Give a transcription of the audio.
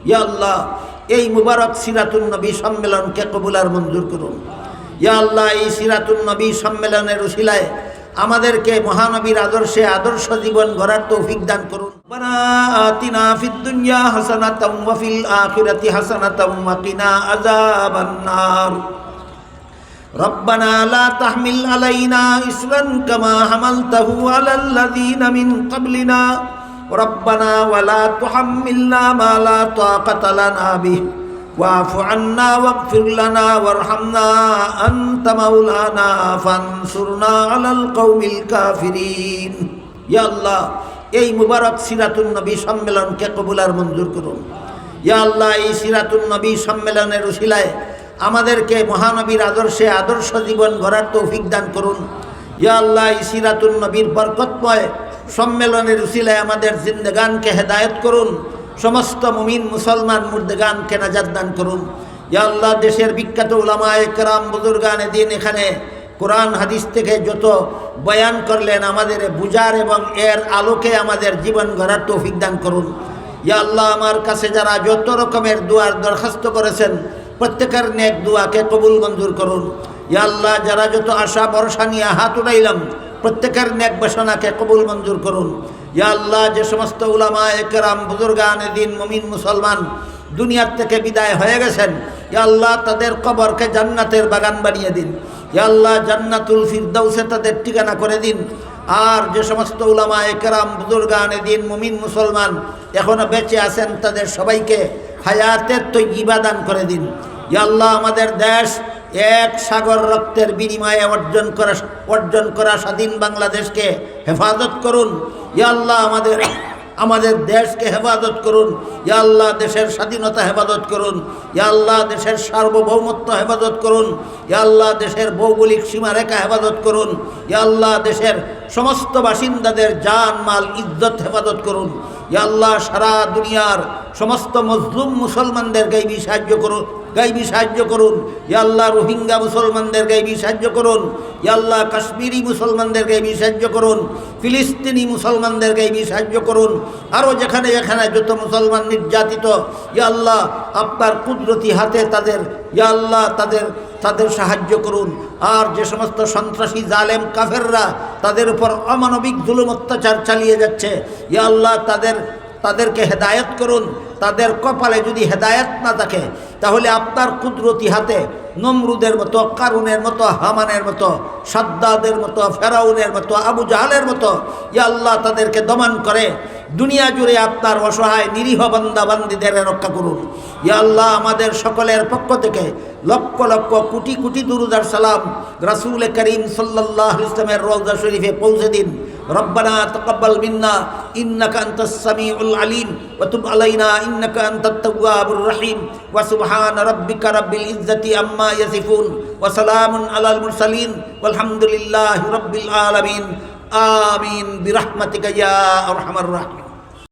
ইয়া আল্লাহ এই মুবারক সিরাতুন নবী সম্মেলনকে কবুলার মঞ্জুর করুন ইয়া আল্লাহ এই সিরাতুন নবী সম্মেলনের উশিলায় আমাদেরকে মহানবীর আদর্শে আদর্শ জীবন গড়ার তৌফিক দান করুন রব্বানা আতিনা ফিদ দুনিয়া হাসানাতাম ওয়া ফিল আখিরাতি হাসানাতাম ওয়া কিনা আযাবান নার ربنا لا تحمل علينا إسرا كما حملته على الذين من قبلنا ربنا ولا تحملنا ما لا طاقة لنا به واعف عنا واغفر لنا وارحمنا أنت مولانا فانصرنا على القوم الكافرين يا الله এই মুবারক সিরাতুন নবী সম্মেলনকে কবুলার মঞ্জুর করুন ইয়া আল্লাহ এই সিরাতুন নবী সম্মেলনের উশিলায় আমাদেরকে মহানবীর আদর্শে আদর্শ জীবন গড়ার তৌফিক দান করুন ইয়া আল্লাহ এই সিরাতুন নবীর বরকতময় সম্মেলনের উশিলায় আমাদের জিন্দেগানকে হেদায়ত করুন, সমস্ত মুমিন মুসলমান মুর্দেগানকে নাজাদ দান করুন। ইয়া আল্লাহ, দেশের বিখ্যাত উলামা একরাম বুজুর্গানে দিন এখানে কোরআন হাদিস থেকে যত বয়ান করলেন, আমাদের বুজার এবং এর আলোকে আমাদের জীবন গড়ার তৌফিক দান করুন। ইয়া আল্লাহ, আমার কাছে যারা যত রকমের দুয়ার দরখাস্ত করেছেন, প্রত্যেকের নেক দুয়াকে কবুল মঞ্জুর করুন। ইয়া আল্লাহ, যারা যত আশা ভরসা নিয়ে হাত উঠাইলাম প্রত্যেকের নেক বেসনাকে কবুল মঞ্জুর করুন। ইয়া আল্লাহ, যে সমস্ত উলামা একরাম, বুজুর্গান দিন মমিন, মুসলমান দুনিয়ার থেকে বিদায় হয়ে গেছেন, ইয়া আল্লাহ তাদের কবরকে জান্নাতের বাগান বানিয়ে দিন। ইয়া আল্লাহ জান্নাতুল ফিরদাউসে তাদের ঠিকানা করে দিন। আর যে সমস্ত উলামা একরাম, বুজুর্গান দিন মুমিন, মুসলমান এখনও বেঁচে আছেন, তাদের সবাইকে হায়াতের তো ইবাদান করে দিন। ইয়া আল্লাহ, আমাদের দেশ এক সাগর রক্তের বিনিময়ে অর্জন করা অর্জন করা স্বাধীন বাংলাদেশকে হেফাজত করুন। ইয়া আল্লাহ আমাদের আমাদের দেশকে হেফাজত করুন। ইয়া আল্লাহ দেশের স্বাধীনতা হেফাজত করুন। ইয়া আল্লাহ দেশের সার্বভৌমত্ব হেফাজত করুন। ইয়া আল্লাহ দেশের ভৌগোলিক সীমারেখা হেফাজত করুন। ইয়া আল্লাহ দেশের সমস্ত বাসিন্দাদের জান, মাল, ইজ্জত হেফাজত করুন। ইয়া আল্লাহ সারা দুনিয়ার সমস্ত মজলুম মুসলমানদের গাইবি সাহায্য করুন। গাইবি সাহায্য করুন। ইয়াল্লাহ রোহিঙ্গা মুসলমানদের গাইবি সাহায্য করুন। ইয়াল্লাহ কাশ্মীরি মুসলমানদের গাইবি সাহায্য করুন। ফিলিস্তিনি মুসলমানদের গাইবি সাহায্য করুন। আরও যেখানে যেখানে যত মুসলমান নির্যাতিত ইয়াল্লাহ আপনার কুদরতি হাতে তাদের ইয়াল্লাহ তাদের তাদের সাহায্য করুন। আর যে সমস্ত সন্ত্রাসী, জালেম, কাফেররা তাদের উপর অমানবিক জুলুম অত্যাচার চালিয়ে যাচ্ছে, ইয়া আল্লাহ তাদের, তাদেরকে হেদায়ত করুন। তাদের কপালে যদি হেদায়ত না থাকে তাহলে আপনার কুদরতি হাতে, নমরুদের মতো, কারুনের মতো, হামানের মতো, সাদ্দাদের মতো, ফেরাউনের মতো, আবু জাহালের মতো, ইয়া আল্লাহ তাদেরকে দমন করে, দুনিয়া জুড়ে আপনার অসহায়, নিরীহ বান্দা বান্দিদের রক্ষা করুন। ইয়া আল্লাহ আমাদের সকলের পক্ষ থেকে লক্ষ লক্ষ কোটি কোটি দুরুদার সালাম, রাসুল করিম সাল্লাহ ইসলামের রোজা শরীফে পৌঁছে দিন। ربنا تقبل منا إنك أنت السميع العليم وتب علينا إنك أنت التواب الرحيم وسبحان ربك رب العزة عما يصفون وسلام على المرسلين والحمد لله رب العالمين. آمين. برحمتك يا أرحم الراحمين.